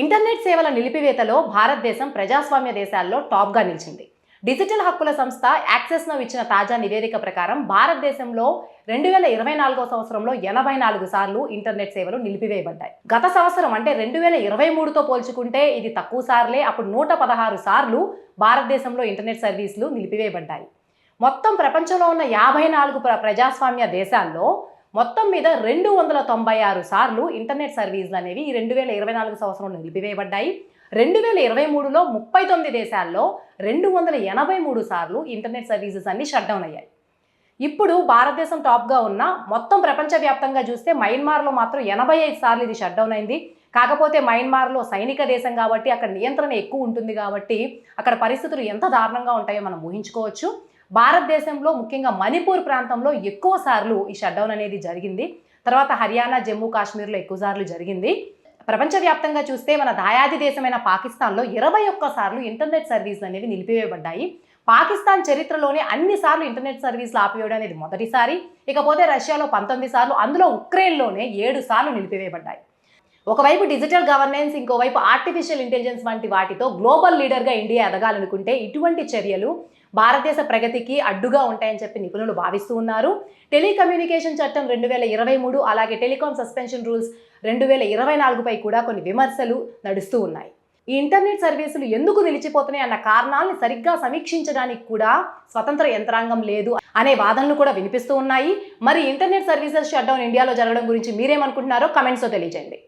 Internet సేవల నిలిపివేతలో భారతదేశం ప్రజాస్వామ్య దేశాల్లో టాప్గా నిలిచింది. డిజిటల్ హక్కుల సంస్థ యాక్సెస్ను ఇచ్చిన తాజా నివేదిక ప్రకారం భారతదేశంలో రెండు వేల ఇరవై నాలుగో సంవత్సరంలో ఎనభై నాలుగు సార్లు ఇంటర్నెట్ సేవలు నిలిపివేయబడ్డాయి. గత సంవత్సరం అంటే రెండు వేల ఇరవై మూడుతో పోల్చుకుంటే ఇది తక్కువ సార్లే అప్పుడు నూట పదహారు సార్లు భారతదేశంలో ఇంటర్నెట్ సర్వీసులు నిలిపివేయబడ్డాయి. మొత్తం ప్రపంచంలో ఉన్న యాభై నాలుగు ప్ర ప్రజాస్వామ్య దేశాల్లో మొత్తం మీద రెండు వందల తొంభై ఆరు సార్లు ఇంటర్నెట్ సర్వీసులు అనేవి ఈ రెండు వేల ఇరవై నాలుగు సంవత్సరంలో నిలిపివేయబడ్డాయి. రెండు వేల ఇరవై మూడులో ముప్పై తొమ్మిది దేశాల్లో రెండు వందల ఎనభై మూడు సార్లు ఇంటర్నెట్ సర్వీసెస్ అన్ని షట్ డౌన్ అయ్యాయి. ఇప్పుడు భారతదేశం టాప్గా ఉన్న మొత్తం ప్రపంచవ్యాప్తంగా చూస్తే మయన్మార్లో మాత్రం ఎనభై ఐదు సార్లు ఇది షట్ డౌన్ అయింది. కాకపోతే మయన్మార్లో సైనిక దేశం కాబట్టి అక్కడ నియంత్రణ ఎక్కువ ఉంటుంది కాబట్టి అక్కడ పరిస్థితులు ఎంత దారుణంగా ఉంటాయో మనం ఊహించుకోవచ్చు. భారతదేశంలో ముఖ్యంగా మణిపూర్ ప్రాంతంలో ఎక్కువ సార్లు ఈ షట్డౌన్ అనేది జరిగింది. తర్వాత హర్యానా జమ్మూ కాశ్మీర్లో ఎక్కువ సార్లు జరిగింది. ప్రపంచవ్యాప్తంగా చూస్తే మన దాయాది దేశమైన పాకిస్తాన్లో ఇరవై ఒక్క సార్లు ఇంటర్నెట్ సర్వీసులు అనేవి నిలిపివేయబడ్డాయి. పాకిస్తాన్ చరిత్రలోనే అన్ని సార్లు ఇంటర్నెట్ సర్వీసులు ఆపివేయడం అనేది మొదటిసారి. ఇకపోతే రష్యాలో పంతొమ్మిది సార్లు అందులో ఉక్రెయిన్లోనే ఏడు సార్లు నిలిపివేయబడ్డాయి. ఒకవైపు డిజిటల్ గవర్నెన్స్ ఇంకోవైపు ఆర్టిఫిషియల్ ఇంటెలిజెన్స్ వంటి వాటితో గ్లోబల్ లీడర్గా ఇండియా ఎదగాలనుకుంటే ఇటువంటి చర్యలు భారతదేశ ప్రగతికి అడ్డుగా ఉంటాయని చెప్పి నిపుణులు భావిస్తూ ఉన్నారు. టెలికమ్యూనికేషన్ చట్టం రెండు వేల ఇరవై మూడు అలాగే టెలికాం సస్పెన్షన్ రూల్స్ రెండు వేల ఇరవై నాలుగుపై కూడా కొన్ని విమర్శలు నడుస్తూ ఉన్నాయి. ఈ ఇంటర్నెట్ సర్వీసులు ఎందుకు నిలిచిపోతున్నాయి అన్న కారణాలను సరిగ్గా సమీక్షించడానికి కూడా స్వతంత్ర యంత్రాంగం లేదు అనే వాదనలు కూడా వినిపిస్తూ ఉన్నాయి. మరి ఇంటర్నెట్ సర్వీసెస్ షట్డౌన్ ఇండియాలో జరగడం గురించి మీరేమనుకుంటున్నారో కమెంట్స్లో తెలియజేయండి.